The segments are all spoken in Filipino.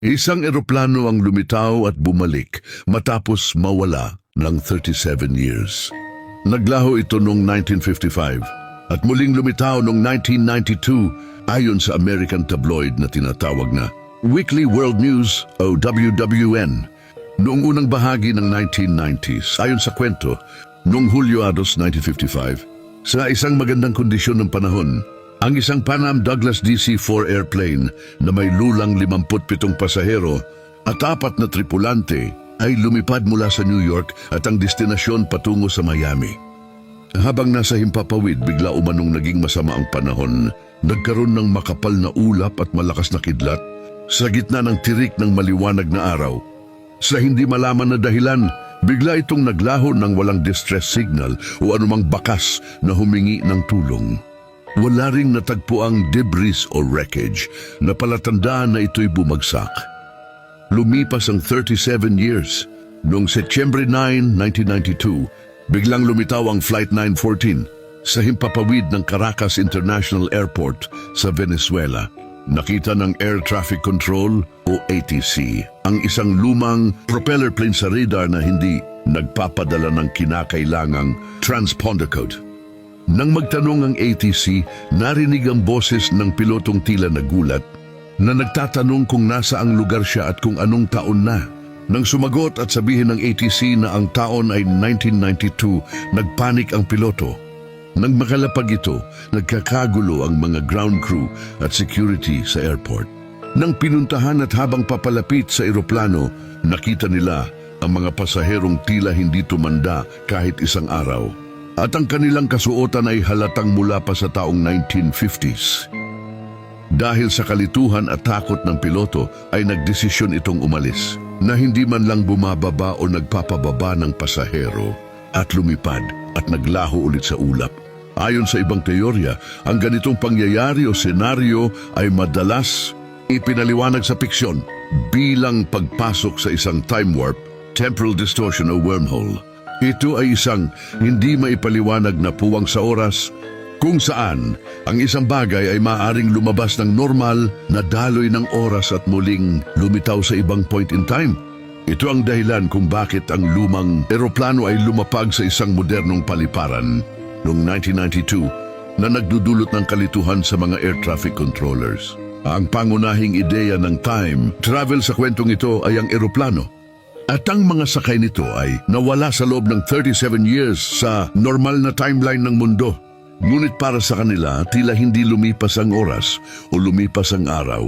Isang eroplano ang lumitaw at bumalik matapos mawala ng 37 years. Naglaho ito noong 1955 at muling lumitaw noong 1992 ayon sa American tabloid na tinatawag na Weekly World News o WWN. Noong unang bahagi ng 1990s, ayon sa kwento, noong Hulyo Ados 1955, sa isang magandang kondisyon ng panahon, ang isang Pan Am Douglas DC-4 airplane na may lulang 57 pasahero at apat na tripulante ay lumipad mula sa New York at ang destinasyon patungo sa Miami. Habang nasa himpapawid, bigla umanong naging masama ang panahon. Nagkaroon ng makapal na ulap at malakas na kidlat sa gitna ng tirik ng maliwanag na araw. Sa hindi malaman na dahilan, bigla itong naglaho ng walang distress signal o anumang bakas na humingi ng tulong. Wala ring natagpo ang debris o wreckage na palatandaan na ito'y bumagsak. Lumipas ang 37 years. Noong Setyembre 9, 1992, biglang lumitaw ang Flight 914 sa himpapawid ng Caracas International Airport sa Venezuela. Nakita ng Air Traffic Control o ATC ang isang lumang propeller plane sa radar na hindi nagpapadala ng kinakailangang transponder code. Nang magtanong ang ATC, narinig ang boses ng pilotong tila nagulat na nagtatanong kung nasa ang lugar siya at kung anong taon na. Nang sumagot at sabihin ng ATC na ang taon ay 1992, nagpanik ang piloto. Nang makalapag ito, nagkakagulo ang mga ground crew at security sa airport. Nang pinuntahan at habang papalapit sa eroplano, nakita nila ang mga pasaherong tila hindi tumanda kahit isang araw. At ang kanilang kasuotan ay halatang mula pa sa taong 1950s. Dahil sa kalituhan at takot ng piloto ay nagdesisyon itong umalis na hindi man lang bumababa o nagpapababa ng pasahero at lumipad at naglaho ulit sa ulap. Ayon sa ibang teorya, ang ganitong pangyayari o senaryo ay madalas ipinaliwanag sa piksyon bilang pagpasok sa isang time warp, temporal distortion o wormhole. Ito ay isang hindi maipaliwanag na puwang sa oras kung saan ang isang bagay ay maaring lumabas ng normal na daloy ng oras at muling lumitaw sa ibang point in time. Ito ang dahilan kung bakit ang lumang eroplano ay lumapag sa isang modernong paliparan noong 1992 na nagdudulot ng kalituhan sa mga air traffic controllers. Ang pangunahing ideya ng time travel sa kwentong ito ay ang eroplano at ang mga sakay nito ay nawala sa loob ng 37 years sa normal na timeline ng mundo. Ngunit para sa kanila, tila hindi lumipas ang oras o lumipas ang araw.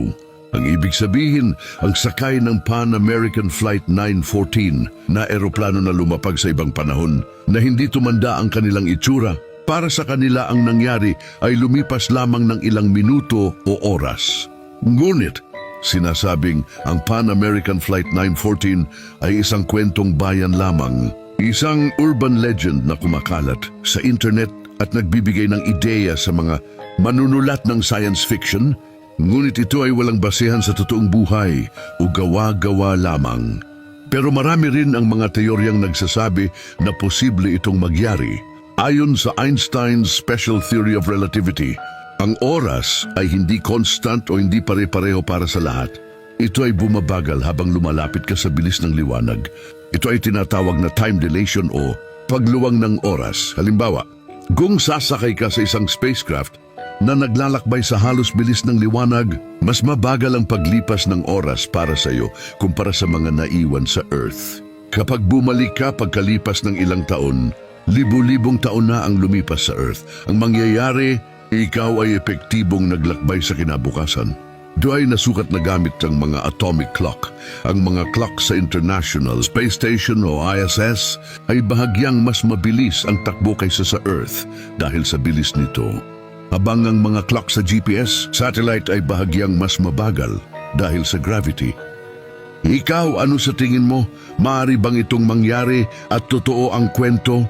Ang ibig sabihin, ang sakay ng Pan American Flight 914 na eroplano na lumapag sa ibang panahon na hindi tumanda ang kanilang itsura, para sa kanila ang nangyari ay lumipas lamang ng ilang minuto o oras. Ngunit, Sinasabing ang Pan American Flight 914 ay isang kwentong bayan lamang, isang urban legend na kumakalat sa internet at nagbibigay ng ideya sa mga manunulat ng science fiction, ngunit ito ay walang basehan sa totoong buhay o gawa-gawa lamang. Pero marami rin ang mga teoryang nagsasabi na posible itong magyari. Ayon sa Einstein's Special Theory of Relativity, ang oras ay hindi constant o hindi pare-pareho para sa lahat. Ito ay bumabagal habang lumalapit ka sa bilis ng liwanag. Ito ay tinatawag na time dilation o pagluwang ng oras. Halimbawa, kung sasakay ka sa isang spacecraft na naglalakbay sa halos bilis ng liwanag, mas mabagal ang paglipas ng oras para sa iyo kumpara sa mga naiwan sa Earth. Kapag bumalik ka pagkalipas ng ilang taon, libu-libong taon na ang lumipas sa Earth. Ang mangyayari, ikaw ay epektibong naglakbay sa kinabukasan. Do ay nasukat na gamit ang mga atomic clock. Ang mga clock sa International Space Station o ISS ay bahagyang mas mabilis ang takbo kaysa sa Earth dahil sa bilis nito. Habang ang mga clock sa GPS, satellite ay bahagyang mas mabagal dahil sa gravity. Ikaw, ano sa tingin mo? Maari bang itong mangyari at totoo ang kwento?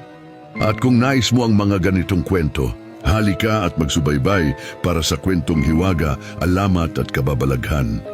At kung nais mo ang mga ganitong kwento, halika at magsubaybay para sa kwentong hiwaga, alamat at kababalaghan.